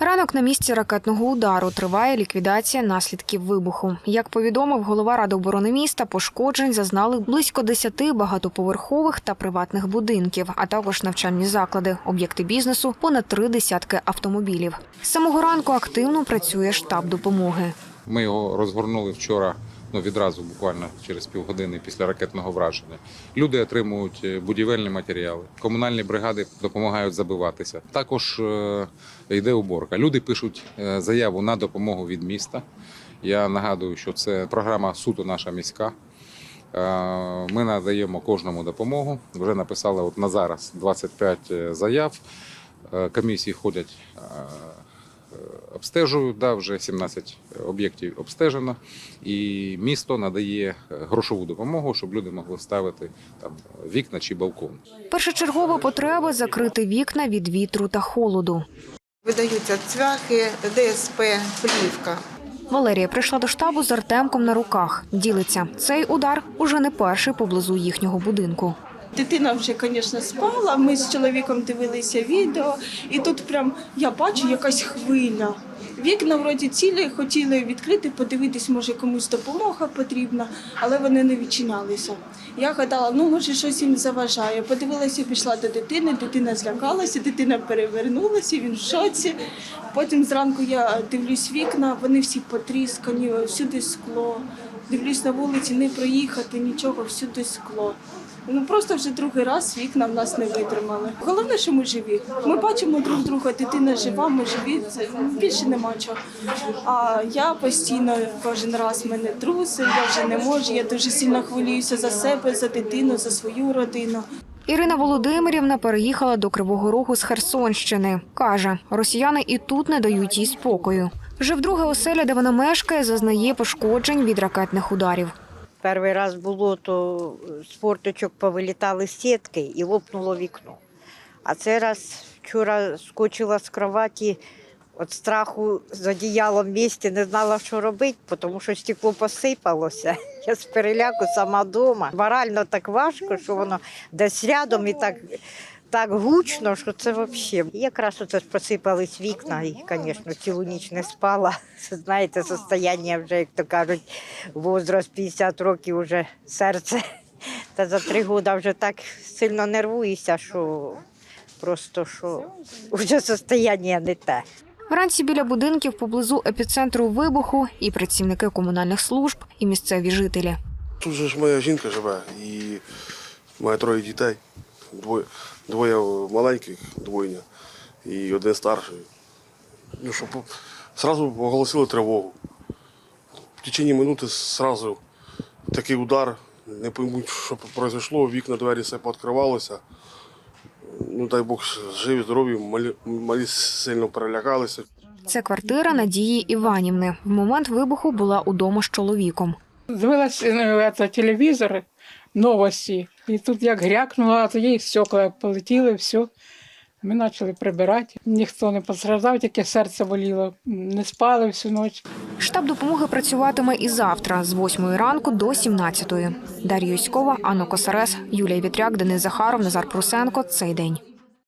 Ранок на місці ракетного удару триває ліквідація наслідків вибуху. Як повідомив голова ради оборони міста, пошкоджень зазнали близько 10 багатоповерхових та приватних будинків, а також навчальні заклади, об'єкти бізнесу, понад три десятки автомобілів. З самого ранку активно працює штаб допомоги. Ми його розгорнули вчора. Ну, відразу буквально через півгодини після ракетного враження. Люди отримують е, будівельні матеріали, комунальні бригади допомагають забиватися. Також е, йде уборка. Люди пишуть е, заяву на допомогу від міста. Я нагадую, що це програма суто наша міська. Ми надаємо кожному допомогу. Вже написали от на зараз 25 заяв. Комісії ходять, е, е, обстежують. Да, вже 17 об'єктів обстежено, і місто надає е, грошову допомогу, щоб люди могли ставити там вікна чи балкон. Першочергова потреба закрити вікна від вітру та холоду. Видаються цвяхи, ДСП, плівка. Валерія прийшла до штабу з Артемком на руках. Ділиться цей удар уже не перший поблизу їхнього будинку. Дитина вже, звісно, спала. Ми з чоловіком дивилися відео, і тут прям я бачу якась хвиля. Вікна вроді цілі, хотіли відкрити, подивитись, може комусь допомога потрібна, але вони не відчинялися. Я гадала, ну може щось їм заважає. Подивилася, пішла до дитини, дитина злякалася, дитина перевернулася, він в шоці. Потім зранку я дивлюсь вікна, вони всі потріскані, всюди скло. Дивлюсь на вулиці, не проїхати, нічого, всюди скло. Ну просто вже другий раз вікна в нас не витримали. Головне, що ми живі. Ми бачимо друг друга, дитина жива, ми живі. Це більше нема чого. А я постійно кожен раз мене труси, я вже не можу. Я дуже сильно хвилююся за себе, за дитину, за свою родину. Ірина Володимирівна переїхала до Кривого Рогу з Херсонщини. Каже, росіяни і тут не дають їй спокою. Вже вдруге оселя, де вона мешкає, зазнає пошкоджень від ракетних ударів. Перший раз було, то з форточок повилітали сітки і лопнуло вікно. А цей раз вчора скочила з кроваті від страху з одіялом в місті, не знала, що робити, тому що стекло посипалося. Я з переляку сама вдома. Морально так важко, що воно десь рядом і так, так гучно, що це взагалі. Якраз оце посипались вікна, і, звісно, цілу ніч не спала. Знаєте, состояння вже, як то кажуть, возраст 50 років вже серце. Та за три роки вже так сильно нервуюся, що просто що вже состояння не те. Вранці біля будинків поблизу епіцентру вибуху і працівники комунальних служб, і місцеві жителі. Тут же ж моя жінка живе і має троє дітей. Двоє, двоє маленьких, двойня, і один старший. Ну, щоб зразу оголосили тривогу. В течение минути зразу такий удар, не поймуть, що произошло, вікна, двері все пооткривалося. Ну, дай Бог, живі, здорові, малі, малі сильно перелякалися. Це квартира Надії Іванівни. В момент вибуху була удома з чоловіком. Дивилась е, це, телевізор, новості, і тут як грякнула, то їй стекла полетіли, все. Ми почали прибирати. Ніхто не постраждав, тільки серце боліло. Не спали всю ніч. Штаб допомоги працюватиме і завтра з 8 ранку до 17. Дар'я Юськова, Анна Косарес, Юлія Вітряк, Денис Захаров, Назар Прусенко. Цей день.